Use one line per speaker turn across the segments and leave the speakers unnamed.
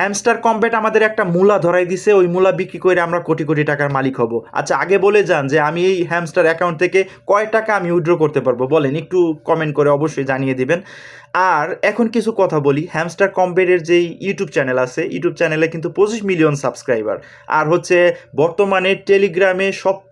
Hamster compete আমাদের একটা মূলা ধরাই দিছে, ওই মূলা বিক্রি করে আমরা কোটি কোটি টাকার মালিক হব। আচ্ছা আগে বলে যান যে আমি এই হ্যামস্টার অ্যাকাউন্ট থেকে কয় টাকা আমি উইথড্র করতে পারব বলেন, একটু কমেন্ট করে অবশ্যই জানিয়ে দিবেন। আর এখন কিছু কথা বলি, হ্যামস্টার কম্পেটের যেই ইউটিউব চ্যানেল আছে ইউটিউব চ্যানেলে কিন্তু পঁচিশ মিলিয়ন সাবস্ক্রাইবার আর হচ্ছে বর্তমানে টেলিগ্রামে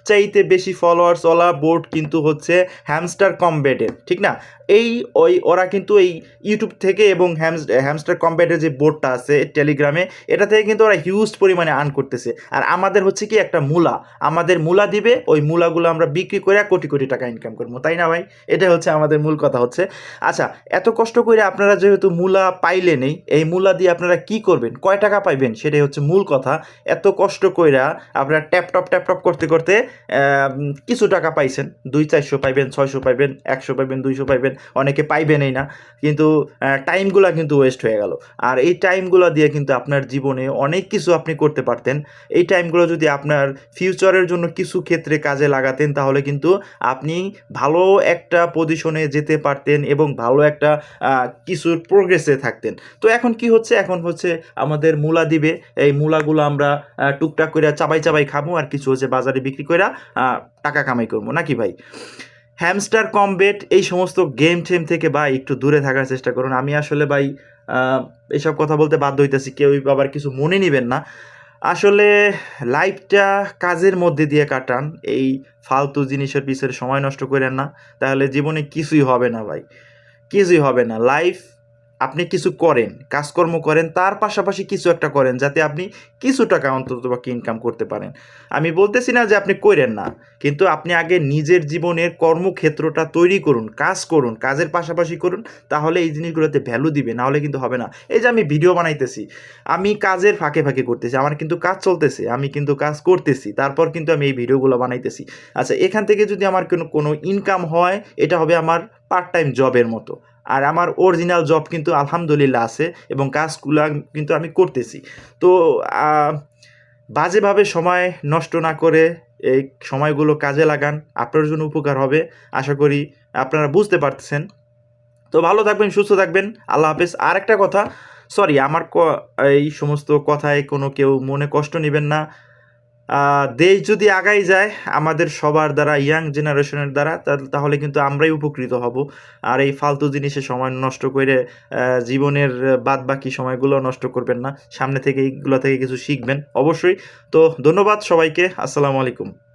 সবচাইতে বেশি ফলোয়ার্স ওলা বোর্ড কিন্তু হচ্ছে হ্যামস্টার কম্বেটের ঠিক না? এই ওই ওরা কিন্তু এই ইউটিউব থেকে এবং হ্যামস হ্যামস্টার কম্বেটের যে বোর্ডটা আছে টেলিগ্রামে এটা থেকে কিন্তু ওরা হিউজ পরিমাণে আর্ন করতেছে। আর আমাদের হচ্ছে কি একটা মূলা, আমাদের মূলা দিবে, ওই মূলাগুলো আমরা বিক্রি করে কোটি কোটি টাকা ইনকাম করব, তাই না ভাই? এটা হচ্ছে আমাদের মূল কথা হচ্ছে। আচ্ছা এত কষ্ট করে আপনারা যেহেতু মূলা পাইলেনই এই মূলা দিয়ে আপনারা কি করবেন? কয় টাকা পাইবেন? সেটাই হচ্ছে মূল কথা। এত কষ্ট কইরা আপনারা ট্যাপটপ ট্যাপটপ করতে করতে কিছু টাকা পাইছেন। দুই চারশো পাইবেন, ছয়শো পাইবেন, একশো পাইবেন, দুইশো পাইবেন, অনেকে পাইবেনই না। কিন্তু টাইমগুলো কিন্তু ওয়েস্ট হয়ে গেল। আর এই টাইমগুলো দিয়ে কিন্তু আপনার জীবনে অনেক কিছু আপনি করতে পারতেন। এই টাইমগুলো যদি আপনার ফিউচারের জন্য কিছু ক্ষেত্রে কাজে লাগাতেন, তাহলে কিন্তু আপনি ভালো একটা পজিশনে যেতে পারতেন এবং ভালো একটা কিছুর প্রোগ্রেসে থাকতেন। তো এখন কি হচ্ছে? এখন হচ্ছে আমাদের মূলা দিবে। এই মূলাগুলো আমরা টুকটাক করে চাবাই চাবাই খাব। আর কিছু হচ্ছে বাজারে বিক্রি করে আহ, টাকা কামাই করব। নাকি ভাই? হ্যামস্টার কমবেট এই সমস্ত গেম টেম থেকে ভাই একটু দূরে থাকার চেষ্টা করুন। আমি আসলে ভাই আহ, এইসব কথা বলতে বাধ্য হইতেছি। কেউ আবার কিছু মনে নেবেন না। আসলে লাইফটা কাজের মধ্যে দিয়ে কাটান। এই ফালতু জিনিসের পিছনে সময় নষ্ট করেন না। তাহলে জীবনে কিছুই হবে না ভাই। কিছুই হবে না। লাইফ আপনি কিছু করেন, কাজকর্ম করেন, তার পাশাপাশি কিছু একটা করেন যাতে আপনি কিছু টাকা অন্তত বাকি ইনকাম করতে পারেন। আমি বলতেছি না যে আপনি করেন না, কিন্তু আপনি আগে নিজের জীবনের কর্মক্ষেত্রটা তৈরি করুন, কাজ করুন, কাজের পাশাপাশি করুন, তাহলে এই জিনিসগুলোতে ভ্যালু দিবে না হলে কিন্তু হবে না। এই যে আমি ভিডিও বানাইতেছি, আমি কাজের ফাঁকে ফাঁকে করতেছি, আমার কিন্তু কাজ চলতেছে, আমি কিন্তু কাজ করতেছি, তারপর কিন্তু আমি এই ভিডিওগুলো বানাইতেছি। আচ্ছা এখান থেকে যদি আমার কোনো কোনো ইনকাম হয়, এটা হবে আমার পার্ট টাইম জবের মতো। আর আমার অরিজিনাল জব কিন্তু আলহামদুলিল্লাহ আছে এবং কাজগুলো কিন্তু আমি করতেছি। তো বাজেভাবে সময় নষ্ট না করে এই সময়গুলো কাজে লাগান, আপনার জন্য উপকার হবে, আশা করি আপনারা বুঝতে পারতেছেন। তো ভালো থাকবেন, সুস্থ থাকবেন, আল্লাহ হাফেজ। আর একটা কথা সরি আমার এই সমস্ত কথায় কোনো কেউ মনে কষ্ট নেবেন না। দেশ যদি আগাই যায় আমাদের সবার দ্বারা ইয়াং জেনারেশনের দ্বারা, তাহলে কিন্তু আমরাই উপকৃত হব। আর এই ফালতু জিনিসে সময় নষ্ট করে জীবনের বাদ বাকি সময়গুলো নষ্ট করবেন না। সামনে থেকে এইগুলো থেকে কিছু শিখবেন, অবশ্যই। তো ধন্যবাদ সবাইকে। আসসালামু আলাইকুম।